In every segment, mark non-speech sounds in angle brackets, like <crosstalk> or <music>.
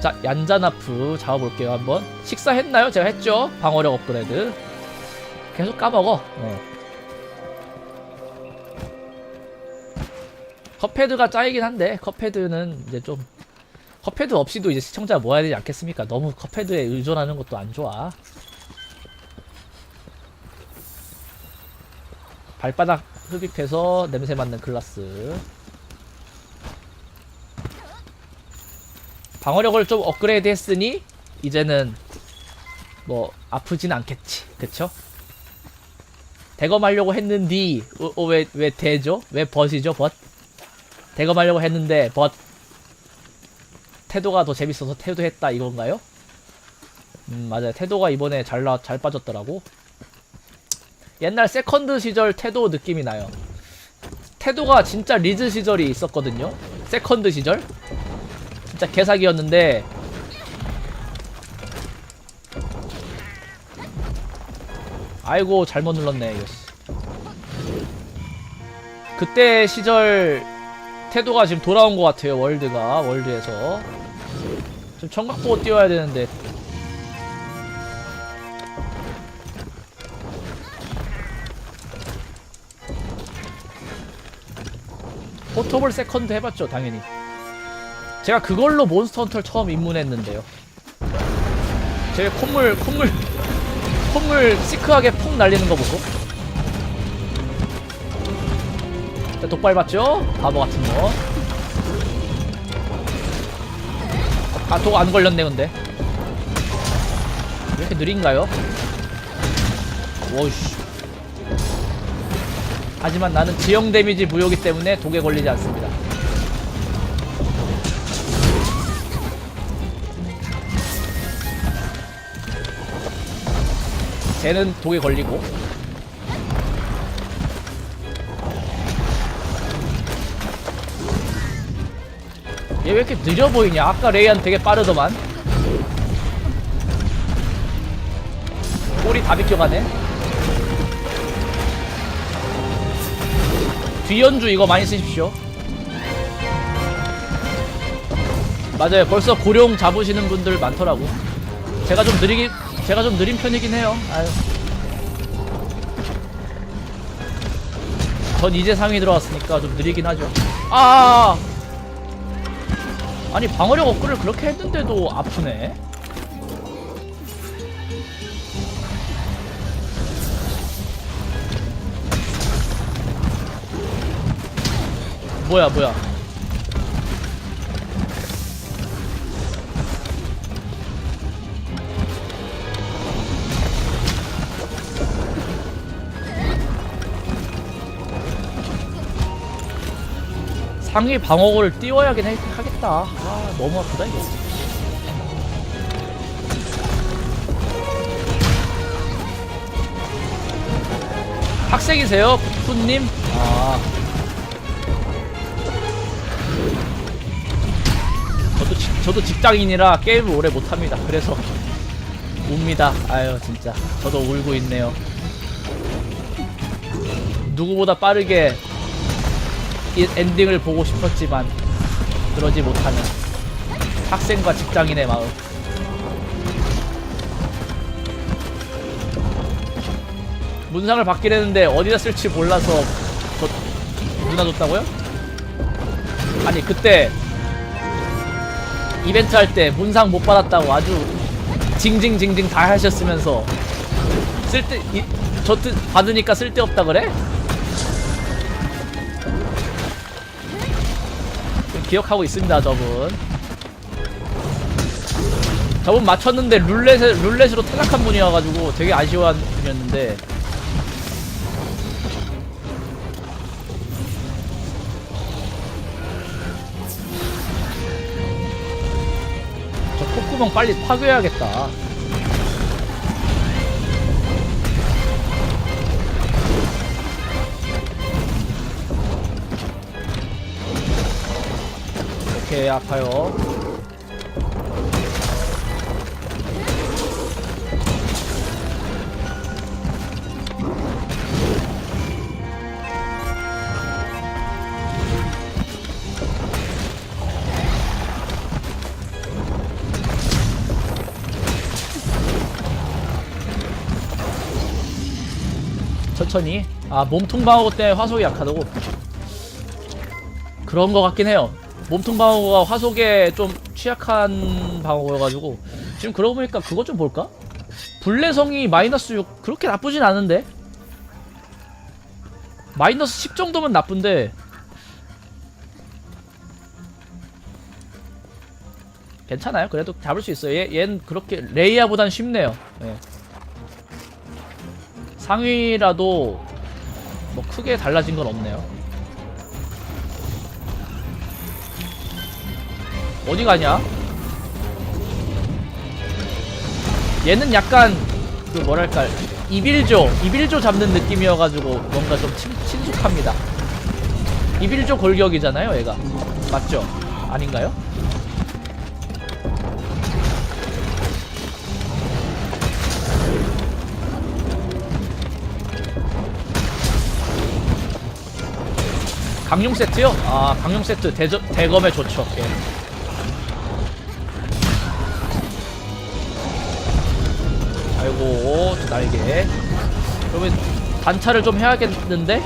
자 얀자나프 잡아볼게요 한번. 식사했나요? 제가 했죠? 방어력 업그레이드. 계속 까먹어. 어. 컵패드가 짜이긴 한데 컵패드는 이제 좀 컵패드 없이도 이제 시청자 모아야 되지 않겠습니까? 너무 컵패드에 의존하는 것도 안 좋아. 발바닥 흡입해서 냄새 맡는 클라스 방어력을 좀 업그레이드 했으니 이제는 뭐 아프진 않겠지 그쵸? 대검하려고 했는디 어, 어, 왜, 왜 대죠? 왜 벗이죠 벗? 대검하려고 했는데 벗 태도가 더 재밌어서 태도 했다 이건가요? 음 맞아요 태도가 이번에 잘, 나, 잘 빠졌더라고 옛날 세컨드 시절 태도 느낌이 나요 태도가 진짜 리즈 시절이 있었거든요 세컨드 시절 진짜 개사기였는데. 아이고 잘못 눌렀네 이거. 씨. 그때 시절 태도가 지금 돌아온 것 같아요 월드가 월드에서. 좀 청각 보고 뛰어야 되는데. 포터블 세컨드 해봤죠 당연히 제가 그걸로 몬스터 헌터를 처음 입문했는데요 제 콧물 콧물 <laughs> 콧물 시크하게 폭 날리는 거 보고 자, 독발 봤죠? 바보 같은 거. 아, 독 안 걸렸네, 근데. 왜 이렇게 느린가요? 오이씨. 하지만 나는 지형 데미지 무효기 때문에 독에 걸리지 않습니다. 쟤는 독에 걸리고 얘 왜 이렇게 느려 보이냐? 아까 레이안 되게 빠르더만. 꼬리 다 비껴가네. 뒤연주 이거 많이 쓰십시오. 맞아요. 벌써 고령 잡으시는 분들 많더라고. 제가 좀 느리긴, 제가 좀 느린 편이긴 해요. 아유. 전 이제 상위 들어왔으니까 좀 느리긴 하죠. 아! 아니 방어력 업글을 그렇게 했는데도 아프네 뭐야 뭐야 상위 방어구를 띄워야긴 해- 하겠다. 아, 너무 아프다, 이거. 학생이세요? 푸님? 아. 저도, 직- 저도 직장인이라 게임을 오래 못합니다. 그래서 <laughs> 웁니다. 아유, 진짜. 저도 울고 있네요. 누구보다 빠르게 이 엔딩을 보고 싶었지만 그러지 못하는 학생과 직장인의 마음. 문상을 받긴 했는데 어디다 쓸지 몰라서 저 누나 줬다고요? 아니 그때 이벤트 할 때 문상 못 받았다고 아주 징징징징 다 하셨으면서 쓸데 저뜻 받으니까 쓸데없다 그래? 기억하고 있습니다, 저분. 저분 맞췄는데 룰렛에, 룰렛으로 탈락한 분이어가지고 되게 아쉬워한 분이었는데. 저 콧구멍 빨리 파괴해야겠다. 이렇게 아파요. 천천히. 아 몸통 방어 때 화속이 약하다고? 그런 거 같긴 해요. 몸통 방어구가 화속에 좀 취약한 방어구여가지고 지금 그러고 보니까 그거 좀 볼까? 불내성이 마이너스 6 그렇게 나쁘진 않은데? 마이너스 10 정도면 나쁜데? 괜찮아요. 그래도 잡을 수 있어요. 얘, 얜 그렇게 레이아보단 쉽네요. 예. 상위라도 뭐 크게 달라진 건 없네요 어디 가냐? 얘는 약간 그 뭐랄까 이빌조 이빌조 잡는 느낌이어가지고 뭔가 좀 친, 친숙합니다 이빌조 골격이잖아요 얘가 맞죠? 아닌가요? 강용 세트요? 아 강용 세트 대저, 대검에 좋죠 예. 저 날개. 그러면 단차를 좀 해야겠는데?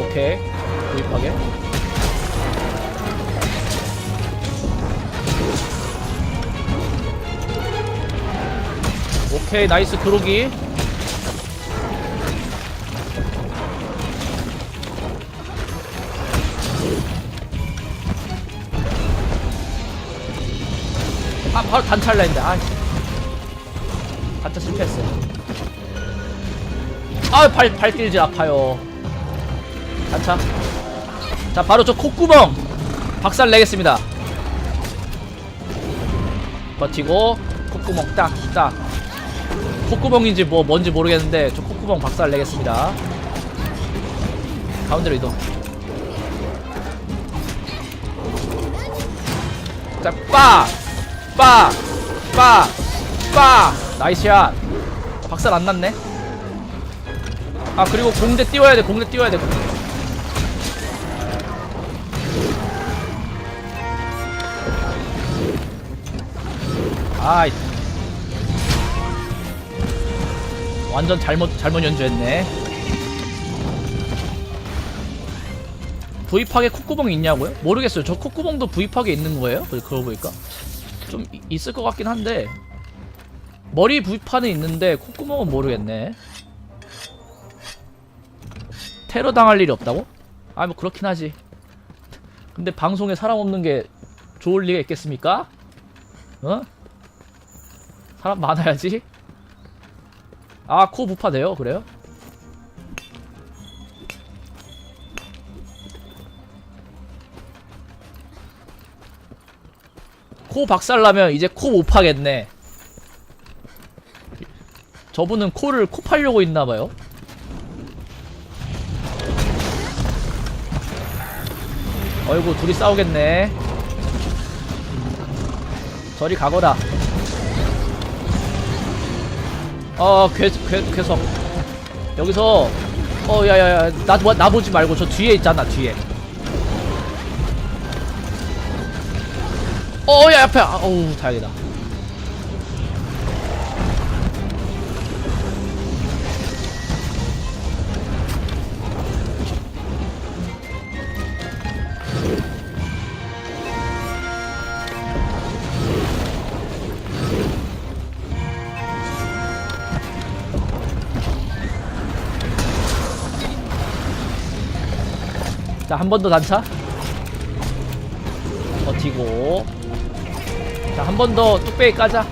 오케이. 구입하게. 오케이 나이스 그로기 아 바로 단차를 했는데 아 단차 실패했어 아발 발길질 아파요. 단차. 자 바로 저 콧구멍. 박살 내겠습니다. 버티고 콧구멍 딱딱. 콧구멍인지 뭐 뭔지 모르겠는데 저 콧구멍 박살 내겠습니다. 가운데로 이동. 자, 빠! 빠! 빠! 빠! 나이스 샷. 박살 안 났네. 아, 그리고 공대 띄워야 돼, 공대 띄워야 돼. 아이. 완전 잘못, 잘못 연주했네. 부입하게 콧구멍이 있냐고요? 모르겠어요. 저 콧구멍도 부입하게 있는 거예요? 그- 그러고 보니까 좀 이- 있을 것 같긴 한데 머리 부입판은 있는데 콧구멍은 모르겠네. 테러 당할 일이 없다고? 아 뭐 그렇긴 하지. 근데 방송에 사람 없는 게 좋을 리가 있겠습니까? 어? 사람 많아야지. 아 코 부파돼요? 그래요? 코 박살나면 이제 코 못 파겠네. 저분은 코를 코 팔려고 있나봐요. 어이구 둘이 싸우겠네. 저리 가거라. 어, 괴, 괴, 괴석. 여기서, 어, 야야야, 나, 나 보지 말고 저 뒤에 있잖아, 뒤에. 어, 야, 앞에, 아, 어우, 다행이다. 자, 한 번 더 단차. 버티고. 자, 한 번 더 뚝배기 까자.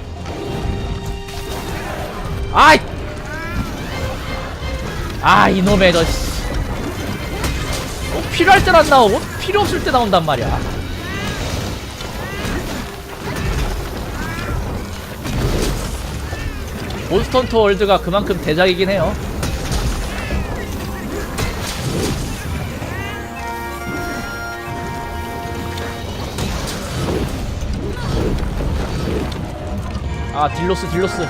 아이! 아, 이놈의 너, 씨. 꼭 필요할 땐안 나오고, 필요 없을 때 나온단 말이야. 헌터 월드가 그만큼 대작이긴 해요. 아 딜로스 딜로스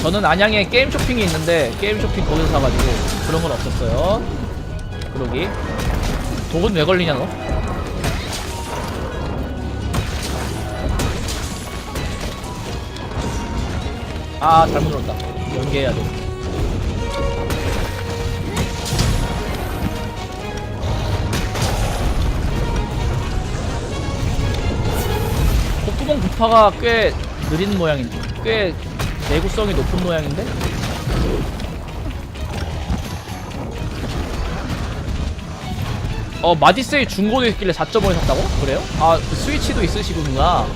저는 안양에 게임 쇼핑이 있는데 게임 쇼핑 거기서 사가지고 그런 건 없었어요. 그러기. 독은 왜 걸리냐 너? 아 잘못 눌렀다. 연계해야 돼. 콧구멍 부파가 꽤 느린 모양인데 꽤 내구성이 높은 모양인데 어 마디세이 중고도 있길래 4.5에 샀다고? 그래요? 아 그 스위치도 있으시구나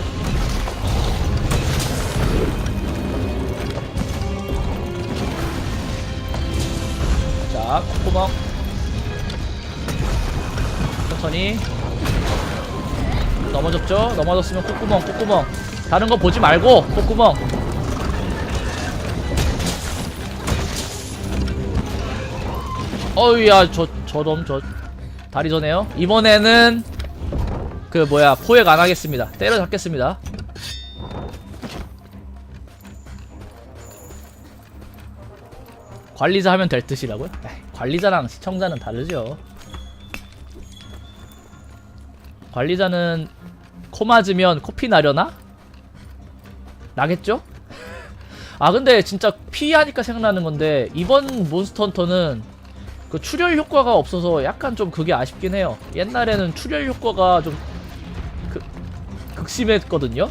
자 콧구멍 천천히 넘어졌죠? 넘어졌으면 콧구멍 콧구멍. 다른 거 보지 말고 콧구멍. 어우야 저 저놈 저 다리 전에요? 이번에는 그 뭐야 포획 안 하겠습니다. 때려잡겠습니다. 관리자 하면 될 뜻이라고요? 에이, 관리자랑 시청자는 다르죠 관리자는 코 맞으면 코피 나려나? 나겠죠? 아 근데 진짜 피하니까 생각나는 건데 이번 몬스터 헌터는 그 출혈 효과가 없어서 약간 좀 그게 아쉽긴 해요. 옛날에는 출혈 효과가 좀 그, 극심했거든요.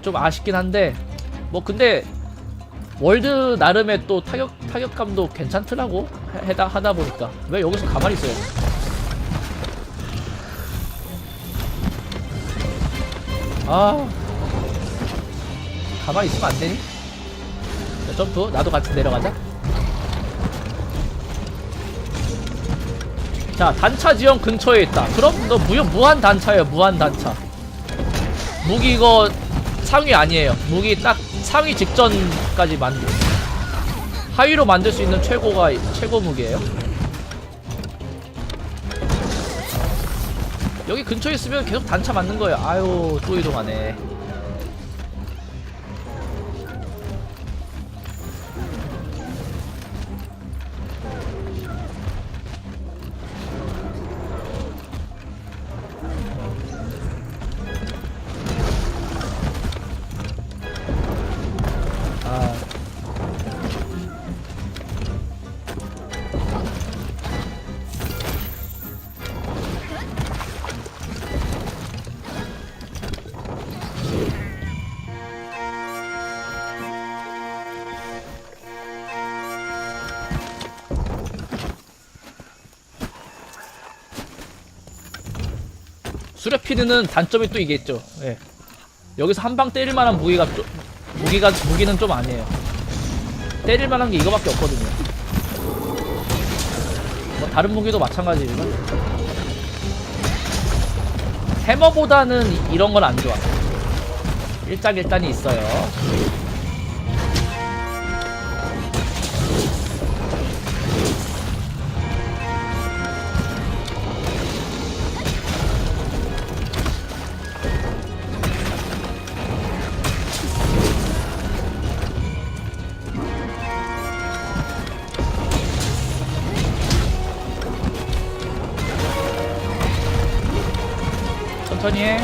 좀 아쉽긴 한데 뭐 근데 월드 나름의 또 타격 타격감도 괜찮더라고 해- 해다 하다 보니까 왜 여기서 가만히 있어요? 아 가만히 있으면 안 되니? 자, 점프 나도 같이 내려가자. 자 단차 지형 근처에 있다. 그럼 너 무효 무한 단차예요 무한 단차. 무기 이거 상위 아니에요. 무기 딱 상위 직전까지 만들. 하위로 만들 수 있는 최고가 최고 무기예요. 여기 근처에 있으면 계속 단차 맞는 거예요. 아유 또 이동하네. 수레피드는 단점이 또 이게 있죠. 예. 여기서 한 방 때릴 만한 무기가 좀, 무기가 무기는 좀 아니에요. 때릴 만한 게 이거밖에 없거든요. 뭐 다른 무기도 마찬가지지만 해머보다는 이런 건 안 좋아. 일장일단이 있어요. 천천히 해.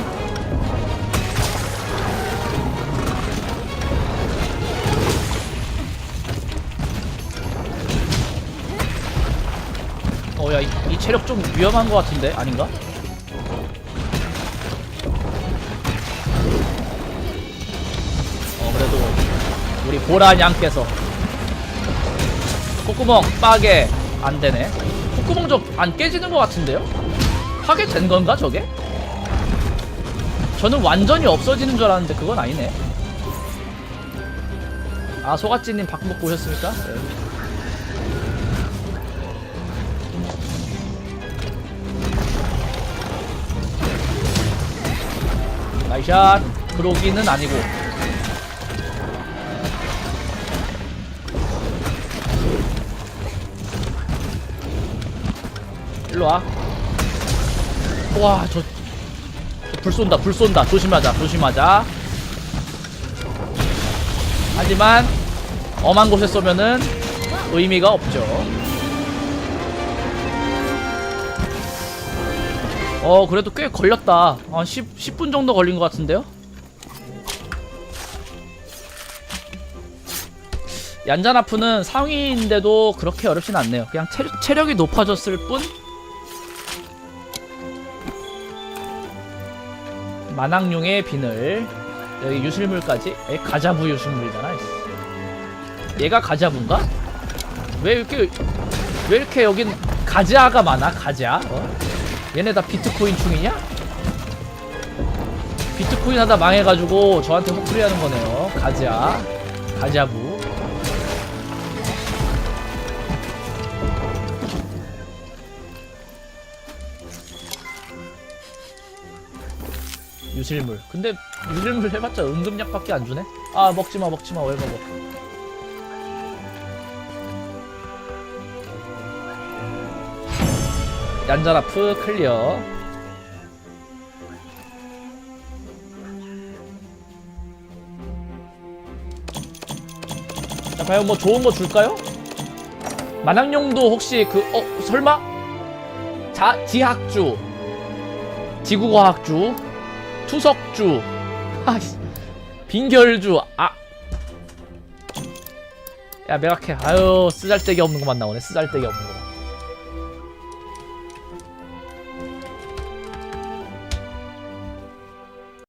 어, 야, 이, 이 체력 좀 위험한 것 같은데? 아닌가? 어, 그래도, 우리 보란 양께서. 콧구멍, 빠게, 안 되네. 콧구멍 좀 안 깨지는 것 같은데요? 파괴된 건가, 저게? 저는 완전히 없어지는 줄 알았는데 그건 아니네. 아 소가찌님 박먹고 오셨습니까? 네. 나이샷 그러기는 아니고 일로와 와 저 불 쏜다 불 쏜다 조심하자 조심하자 하지만 엄한 곳에 쏘면은 의미가 없죠. 어 그래도 꽤 걸렸다. 한 10, 10분 정도 걸린 것 같은데요? 얀자나프는 상위인데도 그렇게 어렵진 않네요. 그냥 체력, 체력이 높아졌을 뿐 만왕용의 비늘 여기 유실물까지 에 가자부 유실물이잖아. 얘가 가자부인가? 왜 이렇게 왜 이렇게 여긴 가자가 많아 가자 어? 얘네 다 비트코인 충이냐? 비트코인 하다 망해가지고 저한테 호프리 하는 거네요 가자 가자부 유실물. 근데 유실물 해봤자 응급약밖에 안 주네? 아 먹지마 먹지마 왜 먹어? 얀자라프 클리어. 자 과연 뭐 좋은 거 줄까요? 만학용도 혹시 그 어 설마? 자 지학주. 지구과학주 투석주 아이씨 <laughs> 빈결주 아 야, 매각해. 아유, 쓰잘데기 없는 것만 나오네. 쓰잘데기 없는 거.